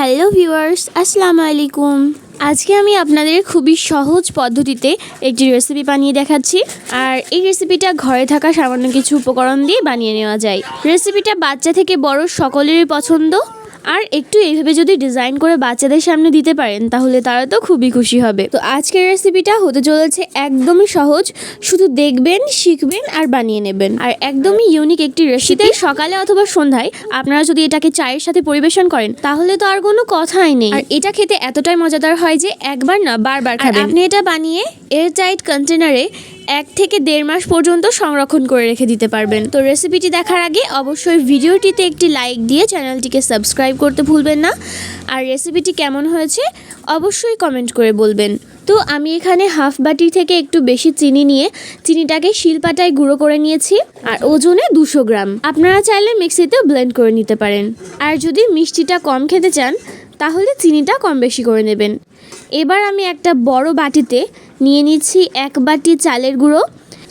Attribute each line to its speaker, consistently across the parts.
Speaker 1: Hello viewers, আসসালামু আলাইকুম। আজকে আমি আপনাদের খুবই সহজ পদ্ধতিতে একটি রেসিপি বানিয়ে দেখাচ্ছি। আর এই রেসিপিটা ঘরে থাকা সামান্য কিছু উপকরণ দিয়ে বানিয়ে নেওয়া যায়। রেসিপিটা বাচ্চা থেকে বড় সকলেরই পছন্দ। আর একটু এইভাবে যদি ডিজাইন করে বাচ্চাদের সামনে দিতে পারেন তাহলে তারা তো খুবই খুশি হবে। তো আজকের রেসিপিটা হতে চলেছে একদমই সহজ শুধু দেখবেন শিখবেন আর বানিয়ে নেবেন। আর একদমই ইউনিক একটি রেসিপি সকালে অথবা সন্ধ্যায় আপনারা যদি এটাকে চায়ের সাথে পরিবেশন করেন তাহলে তো আর কোনো কথাই নেই। আর এটা খেতে এতটাই মজাদার হয় যে একবার না বারবার খাবেন। আপনি এটা বানিয়ে এয়ার টাইট কন্টেনারে এক থেকে দেড় মাস পর্যন্ত সংরক্ষণ করে রেখে দিতে পারবেন। তো রেসিপিটি দেখার আগে অবশ্যই ভিডিওটিতে একটি লাইক দিয়ে চ্যানেলটিকে সাবস্ক্রাইব করতে ভুলবেন না। আর রেসিপিটি কেমন হয়েছে অবশ্যই কমেন্ট করে বলবেন। তো আমি এখানে হাফ বাটি থেকে একটু বেশি চিনি নিয়ে চিনিটাকে শিলপাটায় গুঁড়ো করে নিয়েছি আর ওজনে দুশো গ্রাম। আপনারা চাইলে মিক্সিতেও ব্লেন্ড করে নিতে পারেন। আর যদি মিষ্টিটা কম খেতে চান, তাহলে চিনিটা কম বেশি করে নেবেন। এবার আমি একটা বড় বাটিতে নিয়ে নিচ্ছি এক বাটি চালের গুঁড়ো।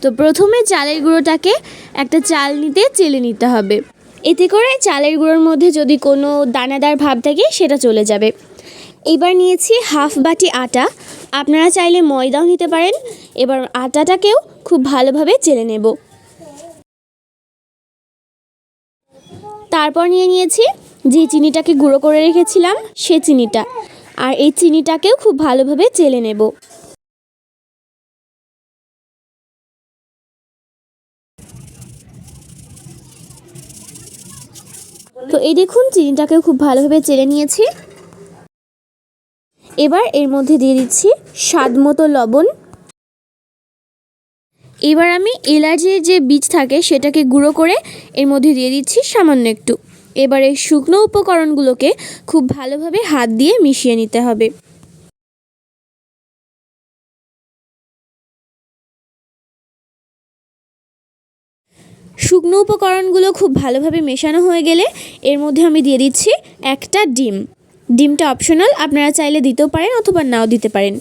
Speaker 1: তো প্রথমে চালের গুঁড়োটাকে একটা চাল নিতে চেলে নিতে হবে। এতে করে চালের গুঁড়োর মধ্যে যদি কোনো দানাদার ভাব থাকে, সেটা চলে যাবে। এবার নিয়েছি হাফ বাটি আটা। আপনারা চাইলে ময়দাও নিতে পারেন। এবার আটাটাকেও খুব ভালোভাবে চেলে নেব। তারপর নিয়ে নিয়েছি যে চিনিটাকে গুঁড়ো করে রেখেছিলাম, সে চিনিটা। আর এই চিনিটাকেও খুব ভালোভাবে চেলে নেব। তো এই দেখুন, চিনিটাকেও খুব ভালোভাবে চেলে নিয়েছি। এবার এর মধ্যে দিয়ে দিচ্ছি স্বাদ মতো লবণ। এবার আমি এলাচের যে বীজ থাকে, সেটাকে গুঁড়ো করে এর মধ্যে দিয়ে দিচ্ছি সামান্য একটু। এবার শুকনো উপকরণগুলোকে খুব ভালোভাবে হাত দিয়ে মিশিয়ে নিতে হবে। শুকনো উপকরণগুলো খুব ভালোভাবে মেশানো হয়ে গেলে এর মধ্যে আমি দিয়ে দিচ্ছি একটা ডিম। ডিমটা অপশনাল, আপনারা চাইলে দিতেও পারেন অথবা নাও দিতে পারেন।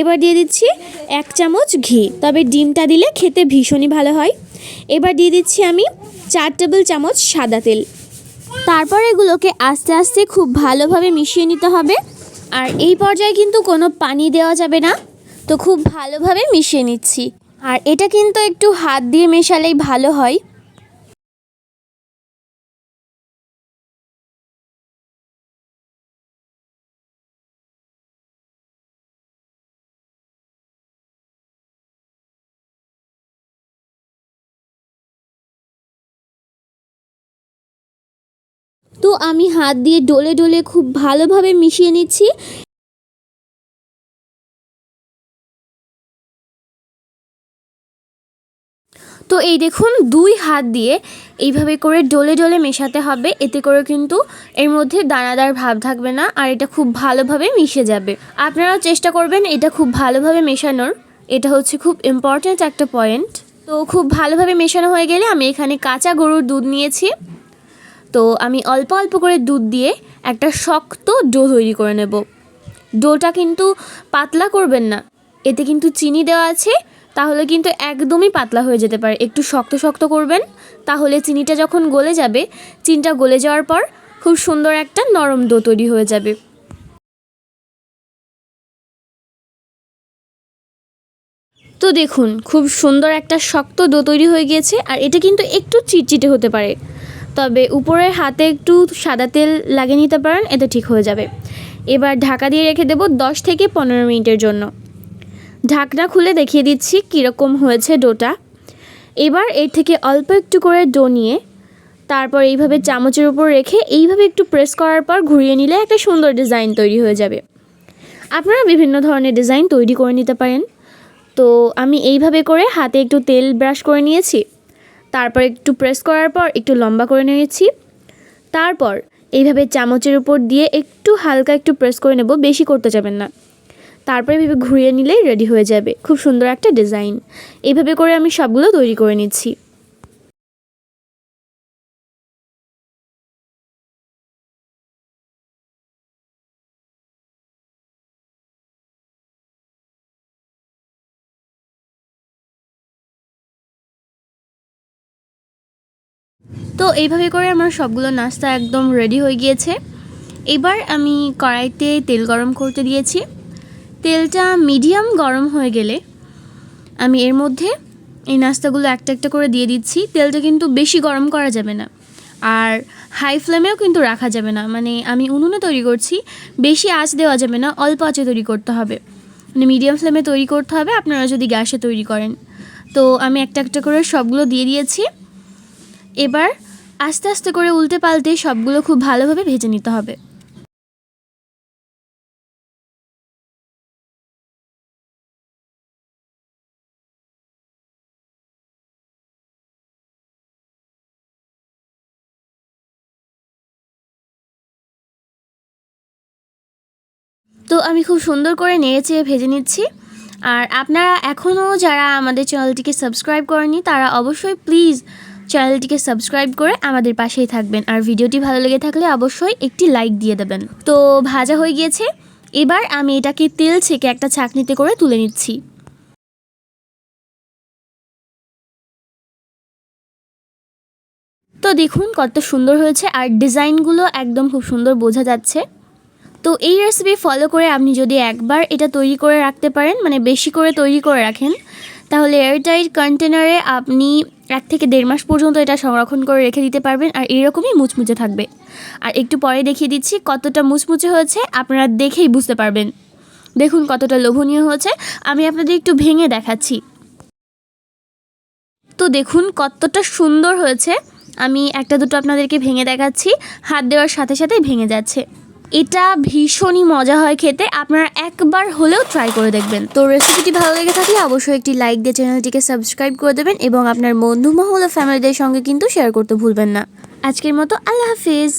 Speaker 1: এবার দিয়ে দিচ্ছি এক চামচ ঘি, তবে ডিমটা দিলে খেতে ভীষণই ভালো হয়। এবার দিয়ে দিচ্ছি আমি চার টেবিল চামচ সাদা তেল। তারপর এগুলোকে আস্তে আস্তে খুব ভালোভাবে মিশিয়ে নিতে হবে। আর এই পর্যায়ে কিন্তু কোনো পানি দেওয়া যাবে না। তো খুব ভালোভাবে মিশিয়ে নিচ্ছি। আর এটা কিন্তু একটু হাত দিয়ে মেশালেই ভালো হয়। তো আমি হাত দিয়ে ডলে ডলে খুব ভালোভাবে মিশিয়ে নিচ্ছি। তো এই দেখুন, দুই হাত দিয়ে এইভাবে করে ডলে ডলে মেশাতে হবে, এতে করে কিন্তু এর মধ্যে দানাদার ভাব থাকবে না আর এটা খুব ভালোভাবে মিশে যাবে। আপনারাও চেষ্টা করবেন এটা খুব ভালোভাবে মেশানোর, এটা হচ্ছে খুব ইম্পর্ট্যান্ট একটা পয়েন্ট তো খুব ভালোভাবে মেশানো হয়ে গেলে আমি এখানে কাঁচা গরুর দুধ নিয়েছি। তো আমি অল্প অল্প করে দুধ দিয়ে একটা শক্ত ডো তৈরি করে নেব। ডোটা কিন্তু পাতলা করবেন না। এতে কিন্তু চিনি দেওয়া আছে, তাহলে কিন্তু একদমই পাতলা হয়ে যেতে পারে। একটু শক্ত শক্ত করবেন, তাহলে চিনিটা যখন গলে যাবে, চিনিটা গলে যাওয়ার পর খুব সুন্দর একটা নরম ডো তৈরি হয়ে যাবে। তো দেখুন, খুব সুন্দর একটা শক্ত ডো তৈরি হয়ে গিয়েছে, আর এটা কিন্তু একটু চিটচিটে হতে পারে। তবে উপরের হাতে একটু সাদা তেল লাগিয়ে নিতে পারেন, এতে ঠিক হয়ে যাবে। এবার ঢাকা দিয়ে রেখে দেবো দশ থেকে পনেরো মিনিটের জন্য। ঢাকনা খুলে দেখিয়ে দিচ্ছি কীরকম হয়েছে ডোটা। এবার এর থেকে অল্প একটু করে ডো নিয়ে তারপর এইভাবে চামচের উপর রেখে এইভাবে একটু প্রেস করার পর ঘুরিয়ে নিলে একটা সুন্দর ডিজাইন তৈরি হয়ে যাবে। আপনারা বিভিন্ন ধরনের ডিজাইন তৈরি করে নিতে পারেন। তো আমি এইভাবে করে হাতে একটু তেল ব্রাশ করে নিয়েছি। তারপর একটু প্রেস করার পর একটু লম্বা করে নিয়েছি। তারপর এইভাবে চামচের উপর দিয়ে একটু হালকা একটু প্রেস করে নেব, বেশি করতে যাবেন না। তারপরে এভাবে ঘুরিয়ে নিলেই রেডি হয়ে যাবে। খুব সুন্দর একটা ডিজাইন এইভাবে করে আমি সবগুলো তৈরি করে নিচ্ছি। তো এইভাবে করে আমার সবগুলো নাস্তা একদম রেডি হয়ে গিয়েছে। এবার আমি কড়াইতে তেল গরম করতে দিয়েছি। তেলটা মিডিয়াম গরম হয়ে গেলে আমি এর মধ্যে এই নাস্তাগুলো একটা একটা করে দিয়ে দিচ্ছি। তেলটা কিন্তু বেশি গরম করা যাবে না। আর হাই ফ্লেমেও কিন্তু রাখা যাবে না। মানে আমি উনুনে তৈরি করছি, বেশি আঁচ দেওয়া যাবে না, অল্প আঁচে তৈরি করতে হবে। মানে মিডিয়াম ফ্লেমে তৈরি করতে হবে, আপনারা যদি গ্যাসে তৈরি করেন। তো আমি একটা একটা করে সবগুলো দিয়ে দিয়েছি। এবার আস্তে আস্তে করে উল্টে পাল্টে সবগুলো খুব ভালোভাবে ভেজে নিতে হবে। তো আমি খুব সুন্দর করে নেড়েচে ভেজে নিচ্ছি। আর আপনারা এখনও যারা আমাদের চ্যানেলটিকে সাবস্ক্রাইব করেনি তারা অবশ্যই প্লিজ চ্যানেলটিকে সাবস্ক্রাইব করে আমাদের পাশেই থাকবেন। আর ভিডিওটি ভালো লেগে থাকলে অবশ্যই একটি লাইক দিয়ে দেবেন। তো ভাজা হয়ে গিয়েছে। এবার আমি এটাকে তেল ছেঁকে একটা ছাঁকনিতে করে তুলে নিচ্ছি। তো দেখুন কত সুন্দর হয়েছে আর ডিজাইনগুলো একদম খুব সুন্দর বোঝা যাচ্ছে। তো এই রেসিপি ফলো করে আপনি যদি একবার এটা তৈরি করে রাখতে পারেন মানে বেশি করে তৈরি করে রাখেন তাহলে এয়ারটাইট কন্টেনারে আপনি এক থেকে দেড় মাস পর্যন্ত এটা সংরক্ষণ করে রেখে দিতে পারবেন আর এরকমই মুচমুচে থাকবে। আর একটু পরে দেখিয়ে দিচ্ছি কতটা মুচমুচে হয়েছে, আপনারা দেখেই বুঝতে পারবেন। দেখুন কতটা লোভনীয় হয়েছে। আমি আপনাদের একটু ভেঙে দেখাচ্ছি। তো দেখুন কতটা সুন্দর হয়েছে। আমি একটা দুটো আপনাদেরকে ভেঙে দেখাচ্ছি। হাত দেওয়ার সাথে সাথেই ভেঙে যাচ্ছে। এটা ভীষণই মজা হয় খেতে। আপনারা একবার হলেও ট্রাই করে দেখবেন। তো রেসিপিটি ভালো লেগে থাকলে অবশ্যই একটি লাইক দিয়ে চ্যানেলটিকে সাবস্ক্রাইব করে দেবেন এবং আপনার বন্ধু মহল ফ্যামিলিদের সঙ্গে কিন্তু শেয়ার করতে ভুলবেন না। আজকের মতো আল্লাহ হাফিজ।